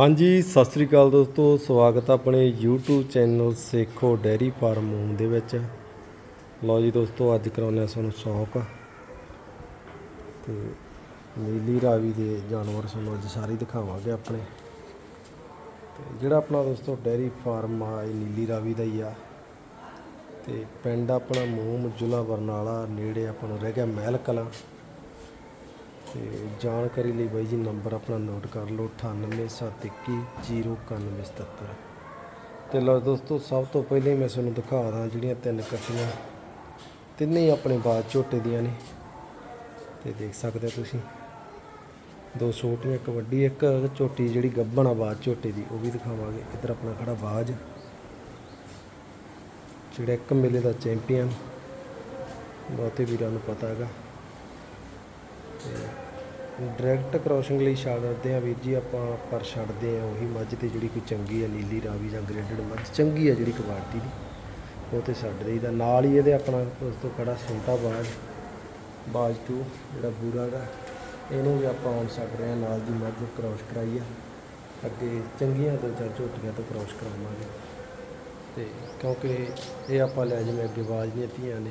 ਹਾਂਜੀ, ਸਤਿ ਸ੍ਰੀ ਅਕਾਲ ਦੋਸਤੋ, ਸਵਾਗਤ ਹੈ ਆਪਣੇ YouTube channel Sekho dairy farm home ਦੇ ਵਿੱਚ। ਲਓ ਜੀ ਦੋਸਤੋ, ਅੱਜ ਕਰਾਉਂਦੇ ਹਾਂ ਤੁਹਾਨੂੰ ਸ਼ੌਕ। ਤੇ ਨੀਲੀ ਰਾਵੀ ਦੇ ਜਾਨਵਰ ਤੁਹਾਨੂੰ ਅੱਜ ਸਾਰੇ ਦਿਖਾਵਾਂਗੇ ਆਪਣੇ। ਤੇ ਜਿਹੜਾ ਆਪਣਾ ਦੋਸਤੋ ਡੈਰੀ ਫਾਰਮ ਆ, ਇਹ ਨੀਲੀ ਰਾਵੀ ਦਾ ਹੀ ਆ। ਤੇ ਪਿੰਡ ਆਪਣਾ ਮੋਮ ਜ਼ਿਲ੍ਹਾ ਬਰਨਾਲਾ, ਨੇੜੇ ਆਪਾਂ ਨੂੰ ਰਹਿ ਗਿਆ ਮਹਿਲ ਕਲਾਂ। ਤੇ ਜਾਣਕਾਰੀ ਲਈ ਬਾਈ ਜੀ ਨੰਬਰ ਆਪਣਾ ਨੋਟ ਕਰ ਲਓ 9871209177 ਤੇ ਲਓ ਦੋਸਤੋ, ਸਭ ਤੋਂ ਪਹਿਲਾਂ ਹੀ ਮੈਂ ਤੁਹਾਨੂੰ ਦਿਖਾ ਦਾਂ ਜਿਹੜੀਆਂ ਤਿੰਨ ਕੱਟੀਆਂ। ਤਿੰਨੇ ਹੀ ਆਪਣੇ ਬਾਅਦ ਝੋਟੇ ਦੀਆਂ ਨੇ। ਤੇ ਦੇਖ ਸਕਦੇ ਹੋ ਤੁਸੀਂ। ਦੋ ਛੋਟੀਆਂ, ਇੱਕ ਵੱਡੀ, ਇੱਕ ਝੋਟੀ ਜਿਹੜੀ ਗੱਭਣ ਆ ਬਾਅਦ ਝੋਟੇ ਦੀ, ਉਹ ਵੀ ਦਿਖਾਵਾਂਗੇ। ਇੱਧਰ ਆਪਣਾ ਖੜਾ ਬਾਜ, ਜਿਹੜਾ ਇੱਕ ਮੇਲੇ ਦਾ ਚੈਂਪੀਅਨ। ਬਹੁਤੇ ਵੀਰਾਂ ਨੂੰ ਪਤਾ ਹੈਗਾ। ਡਾਇਰੈਕਟ ਕ੍ਰਾਸਿੰਗ ਲਈ ਛੱਡਦੇ ਆ ਵੀਰ ਜੀ, ਆਪਾਂ ਪਰ ਛੱਡਦੇ ਆ ਉਹੀ ਮੱਝ ਤੇ ਜਿਹੜੀ ਕੋਈ ਚੰਗੀ ਆ, ਨੀਲੀ ਰਾਵੀ ਜਾਂ ਗ੍ਰੇਡਡ ਮੱਝ, ਚੰਗੀ ਆ ਜਿਹੜੀ ਕੁਆਲਿਟੀ ਦੀ, ਉਹ ਤੇ ਛੱਡ ਦੇਈਦਾ। ਨਾਲ ਹੀ ਇਹਦੇ ਆਪਣਾ ਉਸ ਤੋਂ ਖੜਾ ਸੁੰਟਾ ਬਾਜ ਬਾਜ ਟੂ ਜਿਹੜਾ ਬੂਰਾ ਦਾ ਇਹਨੂੰ ਵੀ ਆਪਾਂ ਹੁਣ ਛੱਡ ਰਹੇ ਆ, ਨਾਲ ਦੀ ਮੱਝ ਕ੍ਰਾਸ ਕਰਾਈ ਆ। ਅੱਗੇ ਚੰਗੀਆਂ ਦੋ ਚਾਰ ਝੋਟੀਆਂ ਤੋਂ ਕ੍ਰਾਸ ਕਰਾਵਾਂਗੇ। ਤੇ ਕਿਉਂਕਿ ਇਹ ਆਪਾਂ ਲੈ ਜਿਵੇਂ ਅੱਗੇ ਬਾਜ ਦੀਆਂ ਧੀਆਂ ਨੇ।